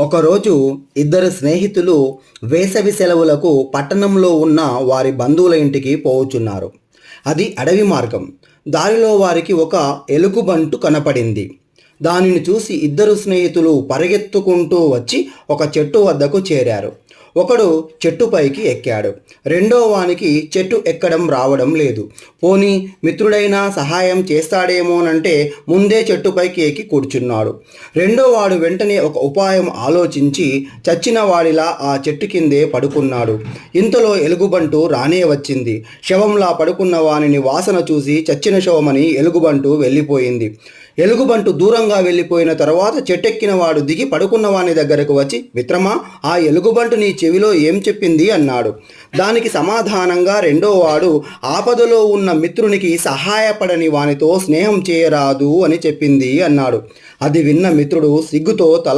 ఒకరోజు ఇద్దరు స్నేహితులు వేసవి సెలవులకు పట్టణంలో ఉన్న వారి బంధువుల ఇంటికి పోవుచున్నారు అది అడవి మార్గం. దారిలో వారికి ఒక ఎలుగుబంటు కనపడింది. దానిని చూసి ఇద్దరు స్నేహితులు పరిగెత్తుకుంటూ వచ్చి ఒక చెట్టు వద్దకు చేరారు. ఒకడు చెట్టుపైకి ఎక్కాడు. రెండో వానికి చెట్టు ఎక్కడం రావడం లేదు. పోనీ మిత్రుడైనా సహాయం చేస్తాడేమోనంటే ముందే చెట్టుపైకి ఎక్కి కూర్చున్నాడు. రెండో వాడు వెంటనే ఒక ఉపాయం ఆలోచించి చచ్చిన వాడిలా ఆ చెట్టు కిందే పడుకున్నాడు. ఇంతలో ఎలుగుబంటు రానే వచ్చింది. శవంలా పడుకున్న వానిని వాసన చూసి చచ్చిన శవమని ఎలుగుబంటు వెళ్ళిపోయింది. ఎలుగుబంటు దూరంగా వెళ్ళిపోయిన తర్వాత చెట్టెక్కిన వాడు దిగి పడుకున్న వాని దగ్గరకు వచ్చి మిత్రమా ఆ ఎలుగుబంటు నీ చెవిలో ఏం చెప్పింది? అన్నాడు. దానికి సమాధానంగా రెండో వాడు ఆపదలో ఉన్న మిత్రునికి సహాయపడని వానితో స్నేహం చేయరాదు అని చెప్పింది అన్నాడు. అది విన్న మిత్రుడు సిగ్గుతో తల